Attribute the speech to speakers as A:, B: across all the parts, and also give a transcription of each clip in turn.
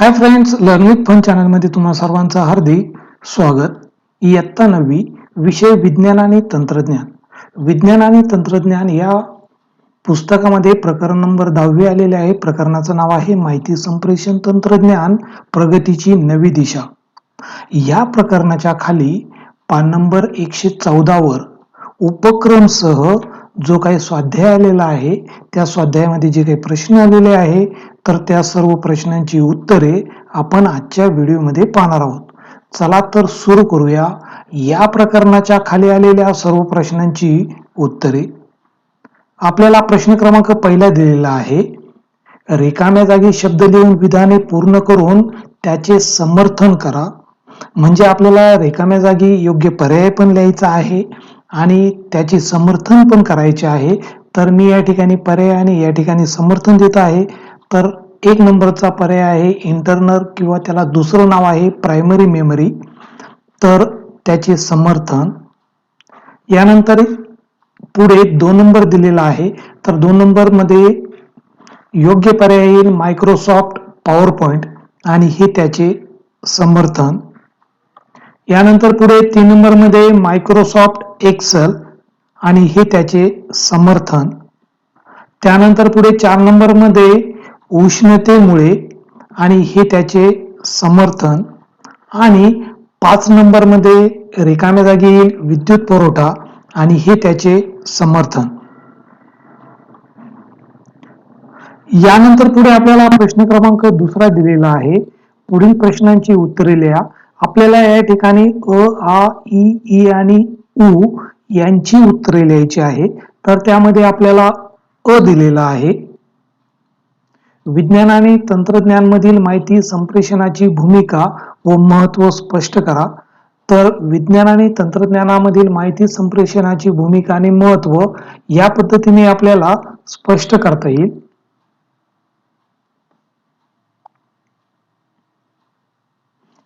A: Hi friends learn with fun चॅनलमध्ये तुम्हा सर्वांचं हार्दिक स्वागत. इयत्ता नववी विषय विज्ञान आणि तंत्रज्ञान. विज्ञान आणि तंत्रज्ञान या पुस्तकामध्ये प्रकरण नंबर दहावी आलेले आहे. प्रकरणाचं नाव आहे माहिती संप्रेषण तंत्रज्ञान प्रगतीची नवी दिशा. या प्रकरणाच्या खाली पान नंबर एकशे चौदावर उपक्रमसह जो काही स्वाध्याय आलेला आहे त्या स्वाध्यायामध्ये जे काही प्रश्न आलेले आहे तर त्या सर्व प्रश्नांची उत्तरे आपण आजच्या व्हिडिओमध्ये पाहणार आहोत. चला तर सुरू करूया. या प्रकरणाच्या खाली आलेल्या सर्व प्रश्नांची उत्तरे. आपल्याला प्रश्न क्रमांक पहिला दिलेला आहे. रिकाम्या जागी शब्द लिहून विधाने पूर्ण करून त्याचे समर्थन करा. म्हणजे आपल्याला रिकाम्या जागी योग्य पर्याय पण लिहायचा आहे. आणि त्याचे समर्थन पण करायचे आहे. तर मी या ठिकाणी पर्याय आणि या ठिकाणी समर्थन देत आहे. तर एक नंबरचा पर्याय आहे इंटरनल किंवा त्याला दुसरं नाव आहे प्रायमरी मेमरी. तर त्याचे समर्थन. यानंतर पुढे दोन नंबर दिलेला आहे. तर दोन नंबरमध्ये योग्य पर्याय येईल मायक्रोसॉफ्ट पॉवर पॉइंट आणि हे त्याचे समर्थन. यानंतर पुढे तीन नंबरमध्ये मायक्रोसॉफ्ट एक्सेल आणि हे त्याचे समर्थन. त्यानंतर पुढे चार नंबरमध्ये उष्णतेमुळे आणि हे त्याचे समर्थन. आणि पाच नंबरमध्ये रिकाम्या जागी येईल विद्युत पुरवठा आणि हे त्याचे समर्थन. यानंतर पुढे आपल्याला प्रश्न क्रमांक दुसरा दिलेला आहे. पुढील प्रश्नांची उत्तरे लिहा. आपल्याला या ठिकाणी अ आ इ ई आणि उ यांची उत्तरे लिहायची आहे तर त्यामध्ये आपल्याला अ दिलेला आहे. विज्ञान आणि तंत्रज्ञान मधील माहिती संप्रेषणाची भूमिका व महत्त्व स्पष्ट करा. तर विज्ञान आणि तंत्रज्ञानामधील माहिती संप्रेषणाची भूमिका आणि महत्त्व या पद्धतीने आपल्याला स्पष्ट करता येईल.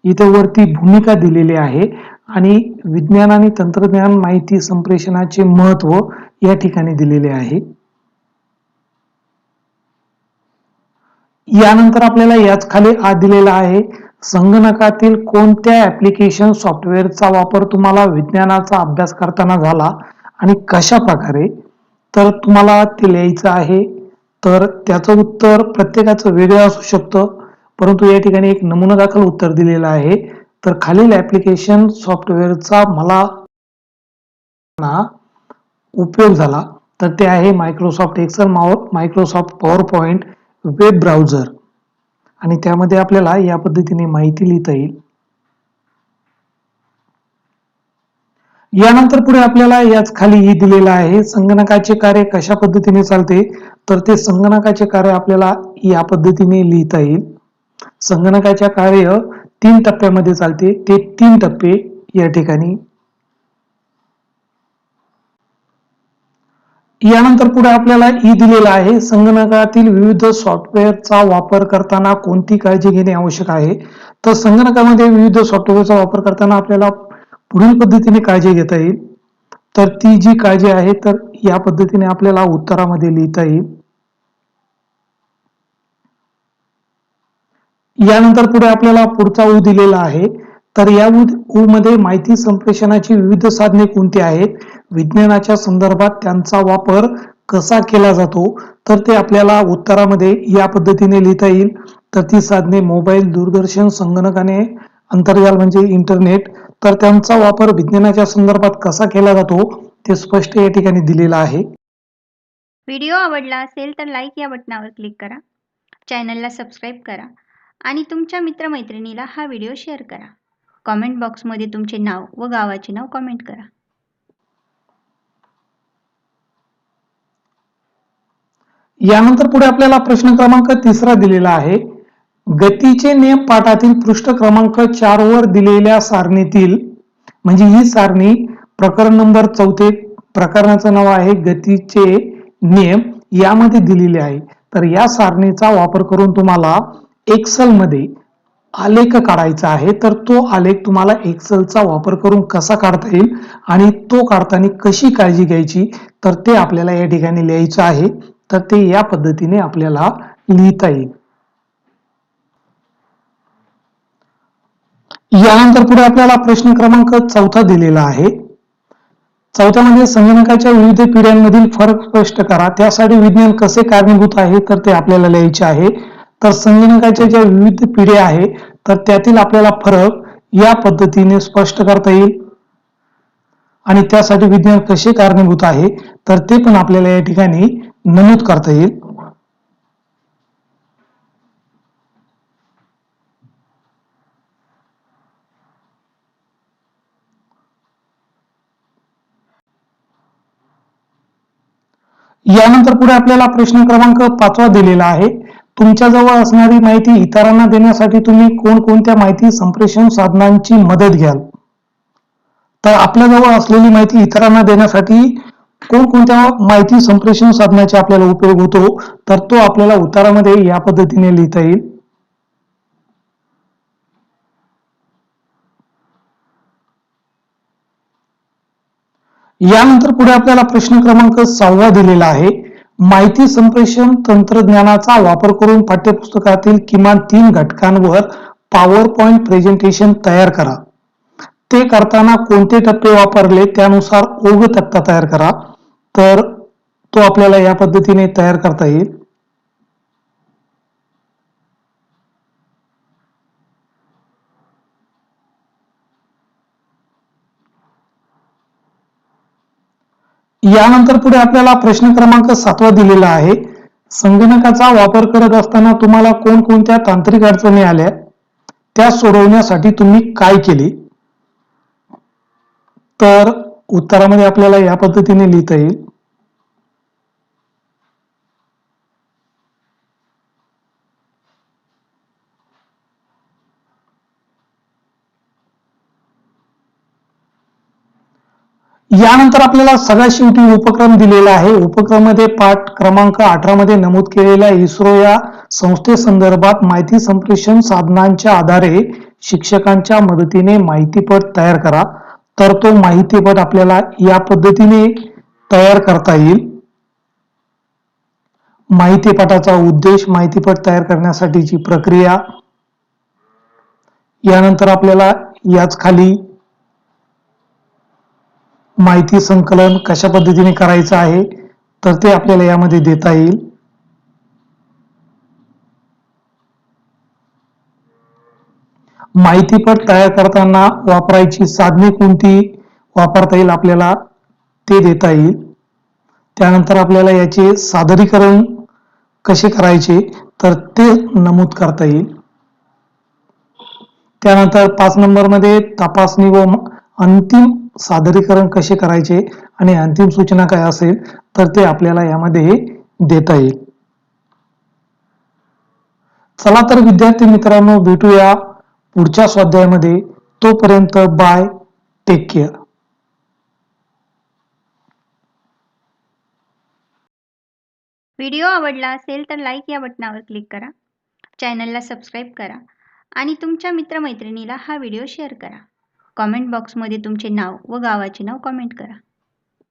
A: इथं वरती भूमिका दिलेली आहे आणि विज्ञान आणि तंत्रज्ञान माहिती संप्रेषणाचे महत्त्व या ठिकाणी दिलेले आहे. यानंतर आपल्याला याच खाली आ दिलेला आहे संगणकातील कोणत्या ऍप्लिकेशन सॉफ्टवेअरचा वापर तुम्हाला विज्ञानाचा अभ्यास करताना झाला आणि कशा प्रकारे? तर तुम्हाला ते लिहायचं आहे. तर त्याचं उत्तर प्रत्येकाचं वेगळं असू शकतं. परंतु या ठिकाणी एक नमुना दाखल उत्तर दिलेलं आहे. तर खालील ऍप्लिकेशन सॉफ्टवेअरचा मला उपयोग झाला. तर ते आहे Microsoft Excel Microsoft PowerPoint web browser आणि त्यामध्ये आपल्याला या पद्धतीने माहिती लिहिता येईल. यानंतर पुढे आपल्याला याच खाली ही दिलेलं आहे संगणकाचे कार्य कशा पद्धतीने चालते? तर ते संगणकाचे कार्य आपल्याला या पद्धतीने लिहिता येईल. संगणकाचे कार्य तीन टप्प्यामध्ये चालते. ते तीन टप्पे या ठिकाणी. यानंतर पुढे आपल्याला ई दिलेला आहे. संगणकातील विविध सॉफ्टवेअरचा वापर करताना कोणती काळजी घेणे आवश्यक आहे? तर संगणकामध्ये विविध सॉफ्टवेअरचा वापर करताना आपल्याला पुढील पद्धतीने काळजी घेता येईल. तर ती जी काळजी आहे तर या पद्धतीने आपल्याला उत्तरामध्ये लिहिता येईल. यानंतर पुढे आपल्याला पुढचा ऊ दिलेला आहे. तर या ऊ मध्ये माहिती संप्रेषणाची विविध साधने कोणती आहेत? विज्ञानाच्या संदर्भात त्यांचा वापर कसा केला जातो? तर ते आपल्याला उत्तरामध्ये या पद्धतीने लिहिता येईल. तर ती साधने मोबाईल दूरदर्शन संगणकाने अंतर्जाल म्हणजे इंटरनेट. तर त्यांचा वापर विज्ञानाच्या संदर्भात कसा केला जातो ते स्पष्ट या ठिकाणी दिलेला आहे.
B: व्हिडिओ आवडला असेल तर लाईक या बटनावर क्लिक करा. चॅनलला सबस्क्राईब करा. आणि तुमच्या मित्रमैत्रिणीला हा व्हिडिओ शेअर करा. कॉमेंट बॉक्समध्ये तुमचे नाव व गावाचे नाव कॉमेंट करा.
A: यानंतर पुढे आपल्याला प्रश्न क्रमांक तिसरा दिलेला आहे. गतीचे नियम पाठातील पृष्ठ क्रमांक चार वर दिलेल्या सारणीतील म्हणजे ही सारणी प्रकरण नंबर चौथे प्रकरणाचं नाव आहे गतीचे नियम यामध्ये दिलेले आहे. तर या सारणीचा वापर करून तुम्हाला एक्सेल मध्ये आलेख काढायचा आहे तर तो आलेख तुम्हाला एक्सेलचा वापर करून कसा काढता येईल आणि तो काढताना कशी काळजी घ्यायची तर ते आपल्याला या ठिकाणी लिहायचं आहे. तर ते या पद्धतीने आपल्याला लिहिता येईल. यानंतर पुढे आपल्याला प्रश्न क्रमांक चौथा दिलेला आहे. चौथ्यामध्ये म्हणजे संगणकाच्या विविध पिढ्यांमधील फरक स्पष्ट करा. त्यासाठी विज्ञान कसे कारणीभूत आहे तर ते आपल्याला लिहायचे आहे. तर संगणकाच्या ज्या विविध पिढ्या आहे तर त्यातील आपल्याला फरक या पद्धतीने स्पष्ट करता येईल. आणि त्यासाठी विज्ञान कसे कारणीभूत आहे तर ते पण आपल्याला या ठिकाणी नमूद करता येईल. यानंतर पुढे आपल्याला प्रश्न क्रमांक पाचवा दिलेला आहे. तुमच्याजवळ असणारी माहिती इतरांना देण्यासाठी तुम्ही कोणकोणत्या माहिती संप्रेषण साधनांची मदत घ्याल? तर आपल्याजवळ असलेली माहिती इतरांना देण्यासाठी कोणकोणत्या माहिती संप्रेषण साधनाचा आपल्याला उपयोग होतो? तर तो आपल्याला उतारामध्ये या पद्धतीने लिहिता येईल. यानंतर पुढे आपल्याला प्रश्न क्रमांक सहावा दिलेला आहे. माहिती संप्रेषण तंत्रज्ञानाचा वापर करून पाठ्यपुस्तकातील किमान तीन घटकांवर पॉवर पॉइंट प्रेझेंटेशन तयार करा. ते करताना कोणते टप्पे वापरले त्यानुसार ओघ तक्ता तयार करा. तर तो आपल्याला या पद्धतीने तयार करता येईल. यानंतर पुढे आपल्याला प्रश्न क्रमांक सातवा दिलेला आहे. संगणकाचा वापर करत असताना तुम्हाला कोणकोणत्या तांत्रिक अडचणी आल्या? त्या सोडवण्यासाठी तुम्ही काय केले? तर उत्तरामध्ये आपल्याला या पद्धतीने लिहिता येईल. यानंतर आपल्याला सगळ्यात शेवटी उपक्रम दिलेला आहे. उपक्रमामध्ये पाठ क्रमांक अठरा मध्ये नमूद केलेल्या इस्रो या संस्थेसंदर्भात माहिती संप्रेषण साधनांच्या आधारे शिक्षकांच्या मदतीने माहितीपट तयार करा. तर तो माहितीपट आपल्याला या पद्धतीने तयार करता येईल. माहितीपटाचा उद्देश माहितीपट तयार करण्यासाठीची प्रक्रिया. यानंतर आपल्याला याच खाली माहिती संकलन कशा पद्धतीने करायचं आहे तर ते आपल्याला यामध्ये देता येईल. माहितीपट तयार करताना वापरायची साधने कोणती वापरता येईल आपल्याला ते देता येईल. त्यानंतर आपल्याला याचे सादरीकरण कसे करायचे तर ते नमूद करता येईल. त्यानंतर पाच नंबरमध्ये तपासणी व अंतिम सादरीकरण कसे करायचे आणि अंतिम सूचना काय असेल तर ते आपल्याला यामध्ये देता येईल. चला तर विद्यार्थी मित्रांनो भेटूया पुढच्या स्वाध्यायामध्ये. तोपर्यंत बाय टेक केअर
B: व्हिडिओ आवडला असेल तर लाईक या बटनावर क्लिक करा. चॅनलला सबस्क्राईब करा. आणि तुमच्या मित्रमैत्रिणीला हा व्हिडिओ शेअर करा. कॉमेंट बॉक्समध्ये तुमचे नाव व गावाचे नाव कॉमेंट करा.